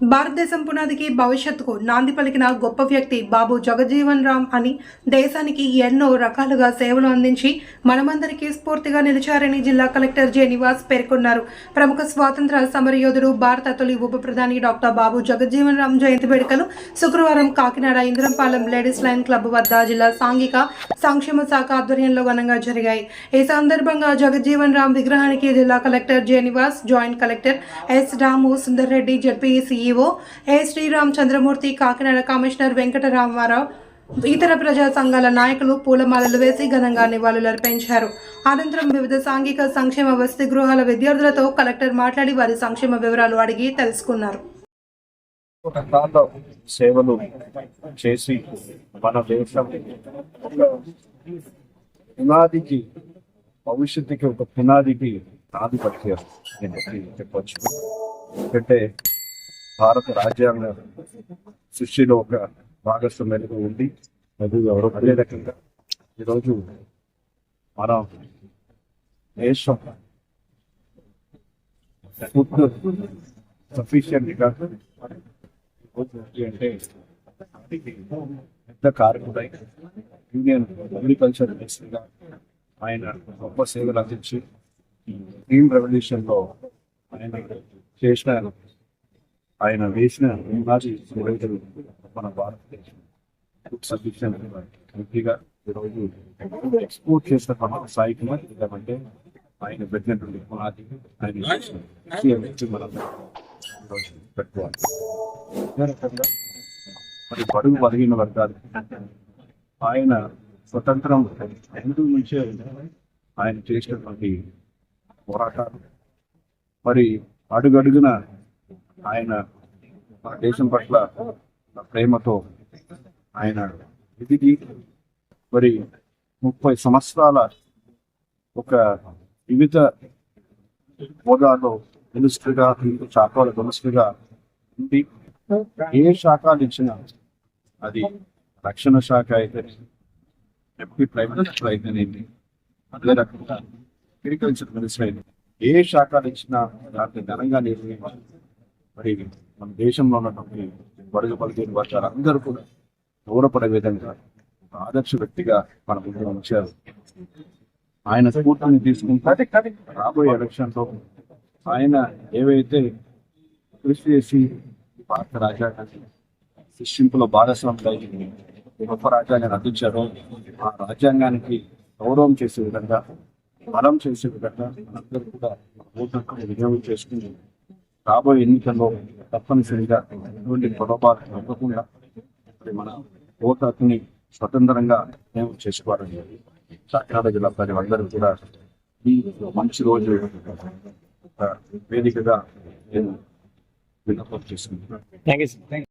భారతదేశం పునాదికి భవిష్యత్తుకు నాంది పలికిన గొప్ప వ్యక్తి బాబు జగజీవన్ రామ్ అని దేశానికి ఎన్నో రకాలుగా సేవలు అందించి మనమందరికీ స్ఫూర్తిగా నిలిచారని జిల్లా కలెక్టర్ జె నివాస్ పేర్కొన్నారు. ప్రముఖ స్వాతంత్ర సమరయోధుడు భారత తొలి ఉప ప్రధాని డాక్టర్ బాబు జగజీవన్ రామ్ జయంతి వేడుకలు శుక్రవారం Kakinada Indrampalem ladies lions club వద్ద జిల్లా సాంఘిక సంక్షేమ శాఖ ఆధ్వర్యంలో ఘనంగా జరిగాయి. ఈ సందర్భంగా జగజీవన్ రామ్ విగ్రహానికి జిల్లా collector J Nivas joint collector S Ramu Sundar Reddy ZP EO A Sriram Chandramurthy Kakinada commissioner Venkataramarao ఇతర ప్రజా సంఘాల నాయకులు పూలమాలలు వేసి ఘనంగా నివాళులర్పించారు అనంతరం వివిధ సాంఘిక సంక్షేమ వసతి గృహాల విద్యార్థులతో కలెక్టర్ మాట్లాడి వారి సంక్షేమ వివరాలు అడిగి తెలుసుకున్నారు. సేవలు చేసి మన దేశం పునాదికి భవిష్యత్తుకి ఒక పునాదికి ఆధిపత్యం. అని చెప్పొచ్చు. ఎందుకంటే భారత రాజ్యాంగ సృష్టిలో ఒక భాగస్వామ్యంగా ఉంది. అదే రకంగా ఈరోజు మన దేశం ఫుడ్ సఫిషియంట్గా అంటే పెద్ద కార్మికుడై యూనియన్ అగ్రికల్చర్ మినిస్టర్గా ఆయన గొప్ప సేవలు అందించి గ్రీన్ రెవల్యూషన్లో ఆయన చేసిన ఆయన వేసిన పునాది సేవలు మన భారతదేశం ఫుడ్ సఫిషియెంట్ ఈరోజు ఎక్స్పోర్ట్ చేసిన మన కుమార్ ఎందుకంటే ఆయన పెట్టినటువంటి పునాది ఆయన మనం పెట్టుకోవాలి. మరి బడుగు బలిగిన వర్గాలు ఆయన స్వతంత్రం ముందు నుంచే ఆయన చేసినటువంటి పోరాటాలు. మరి అడుగడుగున ఆయన మన దేశం పట్ల ప్రేమతో ఆయన ఎదిగి మరి ముప్పై సంవత్సరాల ఒక వివిధ హోదాలో మినిస్టర్గా శాఖల మినిస్టర్గా ఉండి ఏ శాఖలు ఇచ్చినా అది రక్షణ శాఖ అయితే డిప్యూటీ ప్రైమ్ మినిస్టర్ అయితేనేమి అదే రకంగా అగ్రికల్చర్ మినిస్టర్ అయింది ఏ శాఖలు ఇచ్చినా దాన్ని ఘనంగా నిర్వహించి మరి మన దేశంలో ఉన్నటువంటి బడుగు పలికిన వర్గాలు అందరూ కూడా గౌరవపడే విధంగా ఒక ఆదర్శ వ్యక్తిగా మన ముందు ఉంచారు ఆయన స్ఫూర్తిని తీసుకుంటే రాబోయే ఎలక్షన్లో ఆయన ఏవైతే కృషి చేసి భారత రాజ్యాంగాన్ని శిక్షింపులో భాగస్వామి గొప్ప రాజ్యాంగాన్ని అందించారో ఆ రాజ్యాంగానికి గౌరవం చేసే విధంగా బలం చేసే విధంగా మనందరూ కూడా ఓటు వినియోగం చేసుకుని రాబోయే ఎన్నికల్లో తప్పనిసరిగా ఎటువంటి పొరపాటు తప్పకుండా మరి మన ఓటు హక్కుని స్వతంత్రంగా వినియోగం చేసుకోవాలని కాకినాడ జిల్లా ప్రజలందరూ కూడా ఈ మంచి రోజు వేదికగా నేను విన్నపం చేసుకుంటున్నాను.